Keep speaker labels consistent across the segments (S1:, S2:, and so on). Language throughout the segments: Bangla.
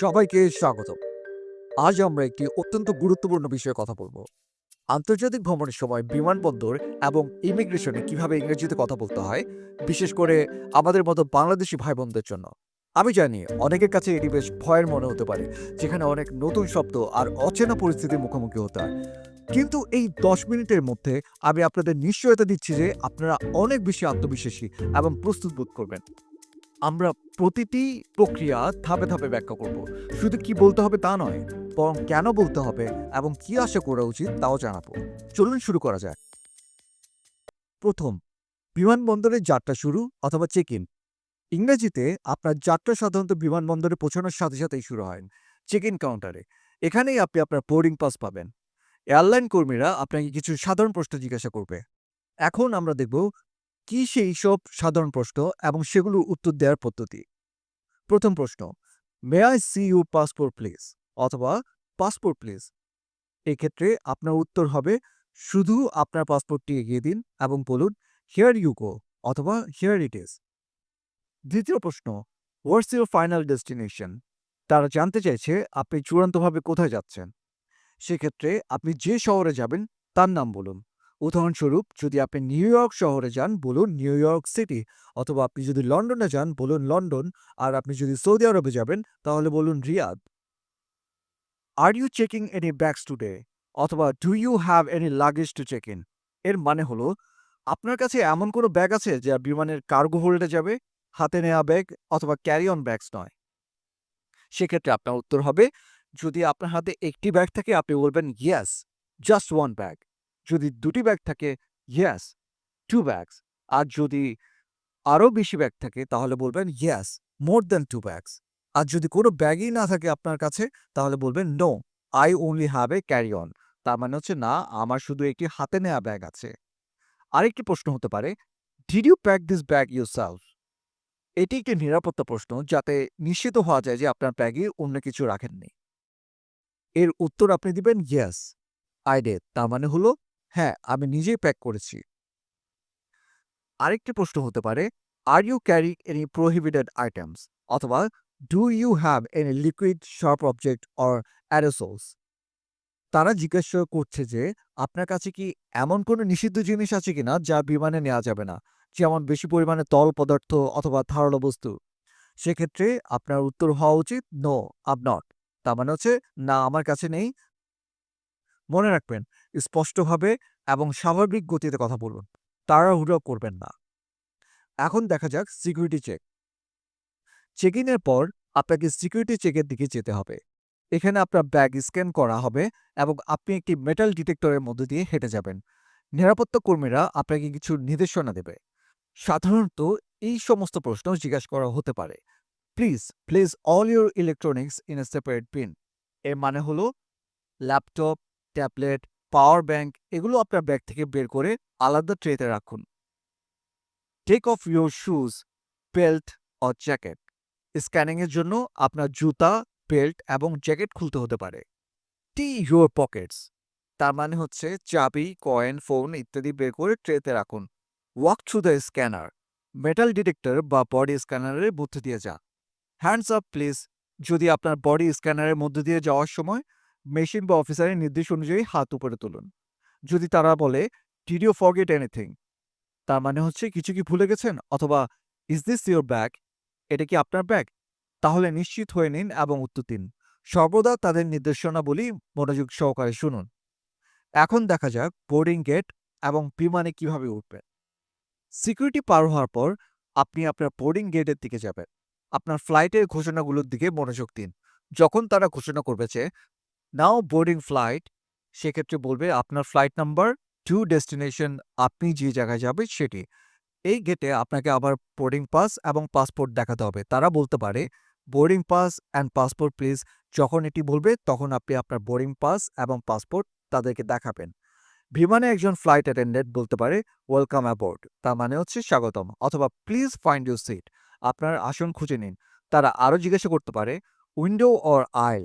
S1: সবাইকে স্বাগত আজ আমরা একটি অত্যন্ত গুরুত্বপূর্ণ বিষয়ে কথা বলব। আন্তর্জাতিক ভ্রমণের সময় বিমানবন্দর এবং ইমিগ্রেশনে কীভাবে ইংরেজিতে কথা বলতে হয়, বিশেষ করে আমাদের মতো বাংলাদেশি ভাই বোনদের জন্য। আমি জানি অনেকের কাছে এটি বেশ ভয়ের মনে হতে পারে, যেখানে অনেক নতুন শব্দ আর অচেনা পরিস্থিতির মুখোমুখি হতে হয়। কিন্তু এই দশ মিনিটের মধ্যে আমি আপনাদের নিশ্চয়তা দিচ্ছি যে আপনারা অনেক বেশি আত্মবিশ্বাসী এবং প্রস্তুত বোধ করবেন। আমরা প্রতিটি প্রক্রিয়া ধাপে ধাপে ব্যাখ্যা করব। শুধু কি বলতে হবে তা নয়, বরং কেন বলতে হবে এবং কি আশা করা উচিত তাও জানাব। চলুন শুরু করা যাক। প্রথম, বিমানবন্দরের যাত্রা শুরু অথবা চেক ইন ইংরেজিতে আপনার যাত্রা সাধারণত বিমানবন্দরে পৌঁছানোর সাথে সাথেই শুরু হয় চেক ইন কাউন্টারে এখানেই আপনি আপনার বোর্ডিং পাস পাবেন। এয়ারলাইন কর্মীরা আপনাকে কিছু সাধারণ প্রশ্ন জিজ্ঞাসা করবে। এখন আমরা দেখব কি সেই সব সাধারণ প্রশ্ন এবং সেগুলোর উত্তর দেওয়ার পদ্ধতি? প্রথম প্রশ্ন may I see you passport please অথবা পাসপোর্ট প্লিজ এক্ষেত্রে আপনার উত্তর হবে, শুধু আপনার পাসপোর্টটি এগিয়ে দিন এবং বলুন হিয়ার ইউ গো অথবা হিয়ার ইট ইজ দ্বিতীয় প্রশ্ন হোয়াটস ইউর ফাইনাল ডেস্টিনেশন তারা জানতে চাইছে আপনি চূড়ান্তভাবে কোথায় যাচ্ছেন। সেক্ষেত্রে আপনি যে শহরে যাবেন তার নাম বলুন। উদাহরণস্বরূপ, যদি আপনি নিউ ইয়র্ক শহরে যান, বলুন নিউ ইয়র্ক সিটি, অথবা আপনি যদি লন্ডনে যান, বলুন লন্ডন, আর আপনি যদি সৌদি আরবে যাবেন, তাহলে বলুন Riyadh. Are you checking any bags today অথবা do you have any luggage to check in এর মানে হলো, আপনার কাছে এমন কোনো ব্যাগ আছে যা বিমানের কার্গো হোল্ডে যাবে, হাতে নেওয়া ব্যাগ, অথবা ক্যারি অন ব্যাগস নয়? সেক্ষেত্রে আপনার উত্তর হবে, যদি আপনার হাতে একটি ব্যাগ থাকে, আপনি বলবেন ইয়াস জাস্ট ওয়ান ব্যাগ যদি দুটি ব্যাগ থাকে ইয়েস টু ব্যাগস আর যদি আরও বেশি ব্যাগ থাকে, তাহলে বলবেন yes more than two bags আর যদি কোনো ব্যাগই না থাকে আপনার কাছে, তাহলে বলবেন no I only have a carry on তার মানে হচ্ছে না, আমার শুধু একটি হাতে নেওয়া ব্যাগ আছে। আরেকটি প্রশ্ন হতে পারে did you pack this bag yourself এটি একটি নিরাপত্তা প্রশ্ন, যাতে নিশ্চিত হওয়া যায় যে আপনার ব্যাগে অন্য কিছু রাখেননি। এর উত্তর আপনি দিবেন ইয়েস আই ডে তার মানে হলো হ্যাঁ আমি নিজেই প্যাক করেছি। আরেকটি প্রশ্ন হতে পারে are you carry any prohibited items অথবা do you have any liquid sharp object or aerosols তারা জিজ্ঞাসা করছে যে, আপনার কাছে কি এমন কোনো নিষিদ্ধ জিনিস আছে কিনা যা বিমানে নেওয়া যাবে না? যেমন বেশি পরিমাণে তল পদার্থ অথবা ধারালো বস্তু। সেক্ষেত্রে আপনার উত্তর হওয়া উচিত নো আপ নট তার মানে হচ্ছে, না, আমার কাছে নেই। মনে রাখবেন স্পষ্টভাবে এবং স্বাভাবিক গতিতে কথা বলুন তাড়াহুড়ো করবেন না। এখন দেখা যাক সিকিউরিটি চেক চেক ইনের পর আপনাকে সিকিউরিটি চেকের দিকে যেতে হবে। এখানে আপনার ব্যাগ স্ক্যান করা হবে এবং আপনি একটি মেটাল ডিটেক্টরের মধ্য দিয়ে হেঁটে যাবেন। নিরাপত্তা কর্মীরা আপনাকে কিছু নির্দেশনা দেবে। সাধারণত এই সমস্ত প্রশ্ন জিজ্ঞাসা করা হতে পারে। Please place all your electronics in a separate bin এর মানে হলো ল্যাপটপ ট্যাবলেট পাওয়ার ব্যাংক এগুলো আপনার ব্যাগ থেকে বের করে আলাদা ট্রেতে রাখুন। Take off your shoes belt or jacket স্ক্যানিংয়ের জন্য আপনার জুতা বেল্ট এবং জ্যাকেট খুলতে হতে পারে। টি ইউর পকেটস তার মানে হচ্ছে চাবি কয়েন ফোন ইত্যাদি বের করে ট্রেতে রাখুন। Walk through the scanner metal detector বা বডি স্ক্যানারের মধ্যে দিয়ে যা হ্যান্ডস আপ প্লিজ যদি আপনার বডি স্ক্যানারের মধ্যে দিয়ে যাওয়ার সময় মেশিন বা অফিসারের নির্দেশ অনুযায়ী হাত উপরে তুলুন। যদি তারা বলে ডিড ইউ ফরগেট এনিথিং তার মানে হচ্ছে, কিছু কি ভুলে গেছেন? অথবা ইজ দিস ইউর ব্যাগ এটা কি আপনার ব্যাগ তাহলে নিশ্চিত হয়ে নিন এবং উত্তর দিন। সর্বদা তাদের নির্দেশনাবলী মনোযোগ সহকারে শুনুন। এখন দেখা যাক বোর্ডিং গেট এবং বিমানে কীভাবে উঠবেন সিকিউরিটি পার হওয়ার পর, আপনি আপনার বোর্ডিং গেটের দিকে যাবেন। আপনার ফ্লাইটের ঘোষণাগুলোর দিকে মনোযোগ দিন। যখন তারা ঘোষণা করবে যে নাও বোর্ডিং ফ্লাইট সেক্ষেত্রে বলবে আপনার ফ্লাইট নাম্বার টু ডেস্টিনেশন আপনি যে জায়গায় যাবেন সেটি। এই গেটে আপনাকে আবার বোর্ডিং পাস এবং পাসপোর্ট দেখাতে হবে। তারা বলতে পারে boarding pass and passport please যখন এটি বলবে, তখন আপনি আপনার বোর্ডিং পাস এবং পাসপোর্ট তাদেরকে দেখাবেন। বিমানে একজন ফ্লাইট অ্যাটেন্ডেন্ট বলতে পারে ওয়েলকাম অ্যাবোর্ড তার মানে হচ্ছে স্বাগতম অথবা প্লিজ ফাইন্ড ইউর সিট আপনার আসন খুঁজে নিন। তারা আরও জিজ্ঞাসা করতে পারে উইন্ডো অর আইল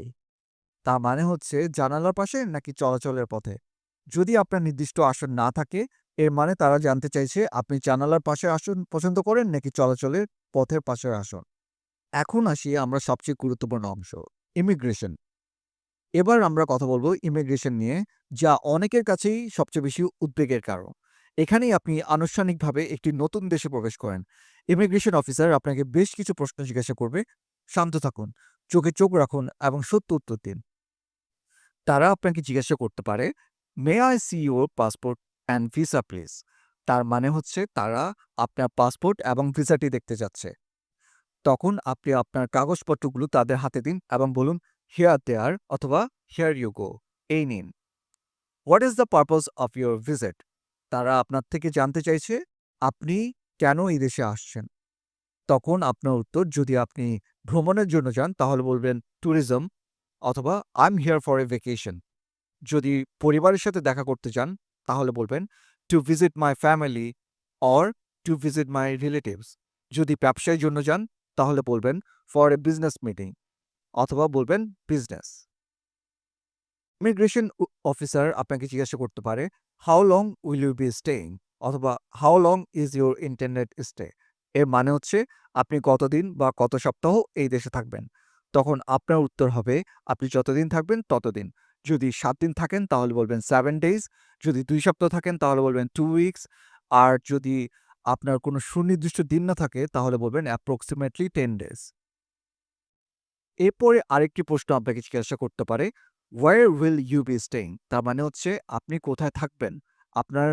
S1: তার মানে হচ্ছে জানালার পাশে নাকি চলাচলের পথে? যদি আপনার নির্দিষ্ট আসন না থাকে, এর মানে তারা জানতে চাইছে আপনি জানালার পাশে আসন পছন্দ করেন নাকি চলাচলের পথের পাশের আসন? এখন আসি আমরা সবচেয়ে গুরুত্বপূর্ণ অংশ ইমিগ্রেশন এবার আমরা কথা বলব ইমিগ্রেশন নিয়ে, যা অনেকের কাছেই সবচেয়ে বেশি উদ্বেগের কারণ। এখানেই আপনি আনুষ্ঠানিকভাবে একটি নতুন দেশে প্রবেশ করেন। ইমিগ্রেশন অফিসার আপনাকে বেশ কিছু প্রশ্ন জিজ্ঞাসা করবে। শান্ত থাকুন, চোখে চোখ রাখুন এবং সত্য উত্তর দিন। তারা আপনাকে জিজ্ঞাসা করতে পারে may I see your passport and visa please তার মানে হচ্ছে তারা আপনার পাসপোর্ট এবং ভিসাটি দেখতে যাচ্ছে। তখন আপনি আপনার কাগজপত্রগুলো তাদের হাতে দিন এবং বলুন হিয়ার দেয়ার অথবা হিয়ার ইউ গো এই নিন। What is the purpose of your visit তারা আপনার থেকে জানতে চাইছে, আপনি কেন এই দেশে আসছেন? তখন আপনার উত্তর, যদি আপনি ভ্রমণের জন্য যান, তাহলে বলবেন ট্যুরিজম অথবা I am here for a vacation যদি পরিবারের সাথে দেখা করতে চান, তাহলে বলবেন to visit my family or to visit my relatives যদি ব্যবসায়ের জন্য যান, তাহলে বলবেন ফর এ বিজনেস মিটিং অথবা বলবেন বিজনেস ইমিগ্রেশন অফিসার আপনাকে জিজ্ঞাসা করতে পারে how long will you be staying অথবা how long is your internet stay এর মানে হচ্ছে, আপনি কতদিন বা কত সপ্তাহ এই দেশে থাকবেন। তখন আপনার উত্তর হবে, আপনি যতদিন থাকবেন ততদিন। যদি সাত দিন থাকেন তাহলে বলবেন সেভেন ডেজ যদি দুই সপ্তাহ থাকেন তাহলে বলবেন টু উইকস আর যদি আপনার কোনো সুনির্দিষ্ট দিন না থাকে তাহলে বলবেন অ্যাপ্রক্সিমেটলি টেন ডেজ এরপরে আরেকটি প্রশ্ন আপনাকে জিজ্ঞাসা করতে পারে where will you be staying তার মানে হচ্ছে, আপনি কোথায় থাকবেন? আপনার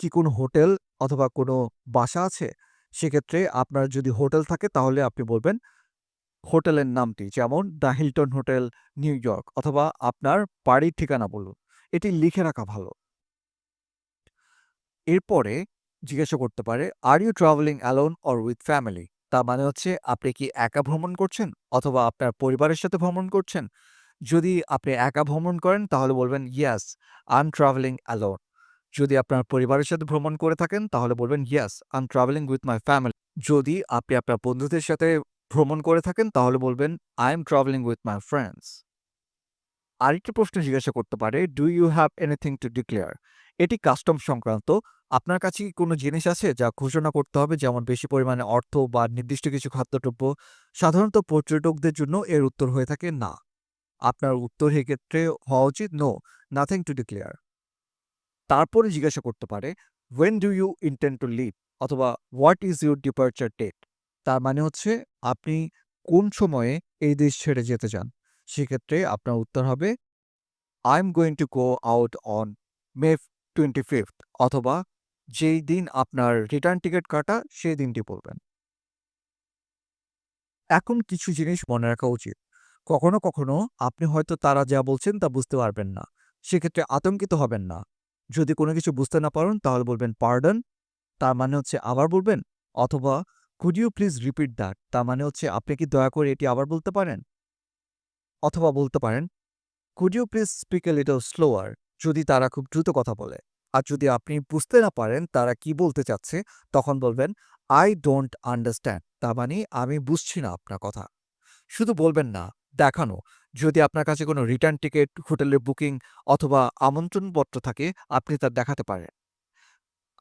S1: কি কোনো হোটেল অথবা কোনো বাসা আছে? সেক্ষেত্রে আপনার যদি হোটেল থাকে তাহলে আপনি বলবেন হোটেলের নামটি, যেমন the Hilton hotel, New York, অথবা আপনার বাড়ির ঠিকানা বলুন, এটি লিখে রাখা ভালো। এরপরে জিজ্ঞাসা করতে পারে are you travelling alone or with family তার মানে হচ্ছে, আপনি কি একা ভ্রমণ করছেন, অথবা আপনার পরিবারের সাথে ভ্রমণ করছেন? যদি আপনি একা ভ্রমণ করেন, তাহলে বলবেন ইয়াস এম ট্রাভেলিং অ্যালোন যদি আপনার পরিবারের সাথে ভ্রমণ করে থাকেন, তাহলে বলবেন yes am travelling with my family যদি আপনি আপনার বন্ধুদের সাথে ভ্রমণ করে থাকেন, তাহলে বলবেন I am travelling with my friends আরেকটি প্রশ্ন জিজ্ঞাসা করতে পারে do you have anything to declare এটি কাস্টম সংক্রান্ত। আপনার কাছে কি কোনো জিনিস আছে যা ঘোষণা করতে হবে? যেমন বেশি পরিমাণে অর্থ বা নির্দিষ্ট কিছু খাদ্যদ্রব্য? সাধারণত পর্যটকদের জন্য এর উত্তর হয়ে থাকে, না। আপনার উত্তর এক্ষেত্রে হওয়া উচিত নো নাথিং টু ডিক্লেয়ার তারপরে জিজ্ঞাসা করতে পারে when do you intend to leave অথবা what is your departure date তার মানে হচ্ছে আপনি কোন সময়ে এই দেশ ছেড়ে যেতে চান? সেক্ষেত্রে আপনার উত্তর হবে I am going to go out on May twenty fifth অথবা, যেই দিন আপনার রিটার্ন টিকিট কাটা, সেই দিনটি বলবেন এখন কিছু জিনিস মনে রাখা উচিত। কখনো কখনো আপনি হয়তো তারা যা বলছেন তা বুঝতে পারবেন না। সেক্ষেত্রে আতঙ্কিত হবেন না। যদি কোনো কিছু বুঝতে না পারেন, তাহলে বলবেন পার্ডন তার মানে হচ্ছে আবার বলবেন, অথবা could you please repeat that তার মানে হচ্ছে, আপনি কি দয়া করে এটি আবার বলতে পারেন? অথবা বলতে পারেন could you please speak a little slower যদি তারা খুব দ্রুত কথা বলে। আর যদি আপনি বুঝতে না পারেন তারা কি বলতে চাচ্ছে, তখন বলবেন আই ডোন্ট আন্ডারস্ট্যান্ড তার মানে আমি বুঝছি না আপনার কথা। শুধু বলবেন না, দেখানো। যদি আপনার কাছে কোনো রিটার্ন টিকিট হোটেলের বুকিং অথবা আমন্ত্রণপত্র থাকে, আপনি তা দেখাতে পারেন।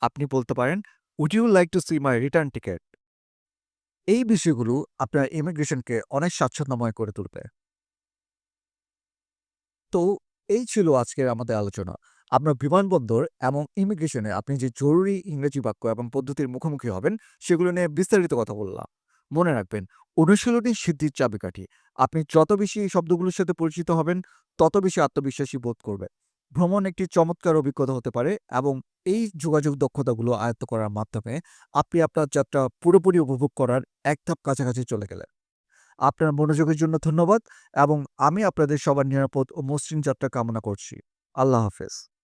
S1: আপনি বলতে পারেন would you like to see my return ticket এই বিষয়গুলো আপনার ইমিগ্রেশনকে অনেক স্বাচ্ছন্দ্যময় করে তুলবে। তো এই ছিল আজকের আমাদের আলোচনা। আপনার বিমানবন্দর এবং ইমিগ্রেশনে আপনি যে জরুরি ইংরেজি বাক্য এবং পদ্ধতির মুখোমুখি হবেন, সেগুলো নিয়ে বিস্তারিত কথা বললাম। মনে রাখবেন, অনুশীলনী সিদ্ধির চাবিকাঠি। আপনি যত বেশি এই শব্দগুলোর সাথে পরিচিত হবেন, তত বেশি আত্মবিশ্বাসী বোধ করবে ভ্রমণ একটি চমৎকার অভিজ্ঞতা হতে পারে এবং এই যোগাযোগ দক্ষতাগুলো আয়ত্ত করার মাধ্যমে আপনি আপনার যাত্রা পুরোপুরি উপভোগ করার এক ধাপ কাছাকাছি চলে গেলেন। আপনার মনোযোগের জন্য ধন্যবাদ এবং আমি আপনাদের সবার নিরাপদ ও মসৃণ যাত্রা কামনা করছি। আল্লাহ হাফেজ।